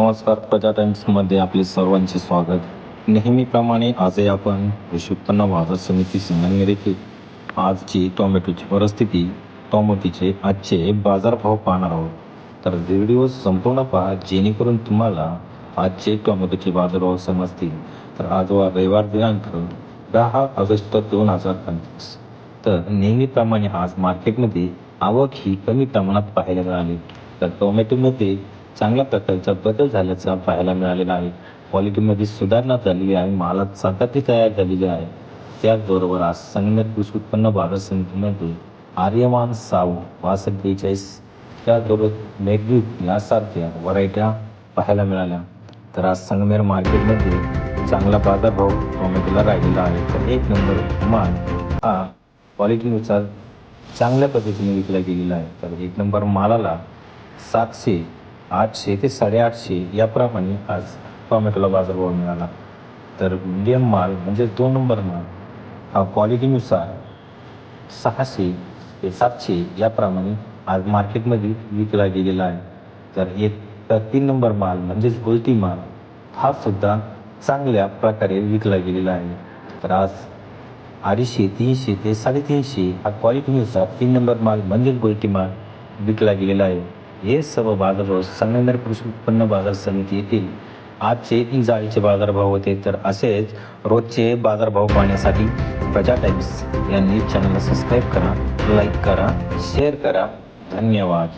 नमस्कार प्रजा टाइम्समध्ये आपले सर्वांचे स्वागत. नेहमीप्रमाणे आजही आपण कृषी उत्पन्न बाजार समिती संगमनेर येथे आजची टोमॅटोची परिस्थिती टोमॅटोचे आजचे बाजारभाव पाहणार आहोत. तर व्हिडिओ संपूर्ण पहा जेणेकरून तुम्हाला आजचे टोमॅटोचे बाजारभाव समजतील. तर आज वा रविवार दिनांक दहा ऑगस्ट दोन हजार पंचवीस. तर नेहमीप्रमाणे आज मार्केटमध्ये आवक ही कमी प्रमाणात पाहायला मिळाली. तर टोमॅटोमध्ये चांगल्या प्रकारचा बदल झाल्याचा पाहायला मिळालेला आहे. क्वालिटीमध्ये सुधारणा झालेली आहे. मालात सातत्य तयार झालेली आहे. त्याचबरोबर आज संगणक कृषी उत्पन्न बाजार समितीमध्ये आर्यमान साऊ बासष्ट बेचाळीस त्याचबरोबर मेघदूत यासारख्या व्हरायट्या पाहायला मिळाल्या. तर आज संगमेर मार्केटमध्ये चांगला बाजारभाव टोमॅटोला राहिलेला आहे. तर एक नंबर माल हा क्वालिटीनुसार चांगल्या पद्धतीने विकला गेलेला आहे. तर एक नंबर मालाला सातशे आठशे ते साडेआठशे याप्रमाणे आज टॉमॅटोला बाजारभाव मिळाला. तर मीडियम माल म्हणजे दोन नंबर माल हा क्वालिटीनुसार सहाशे ते सातशे याप्रमाणे आज मार्केटमध्ये विकला गेलेला आहे. तर एक तर तीन नंबर माल म्हणजेच गोलटी माल हा सुद्धा चांगल्या प्रकारे विकला गेलेला आहे. तर आज अडीचशे तीनशे ते साडेतीनशे हा क्वालिटीनुसार तीन नंबर माल म्हणजेच गोलटी माल विकला गेलेला आहे. हे सर्व बाजारभाव संगमनेर कृषी उत्पन्न बाजार समिती येथील आजचे जाळीचे बाजारभाव होते. तर असेच रोजचे बाजारभाव पाहण्यासाठी प्रजा टाइम्स यांनी चॅनलला सबस्क्राईब करा लाईक करा शेअर करा. धन्यवाद.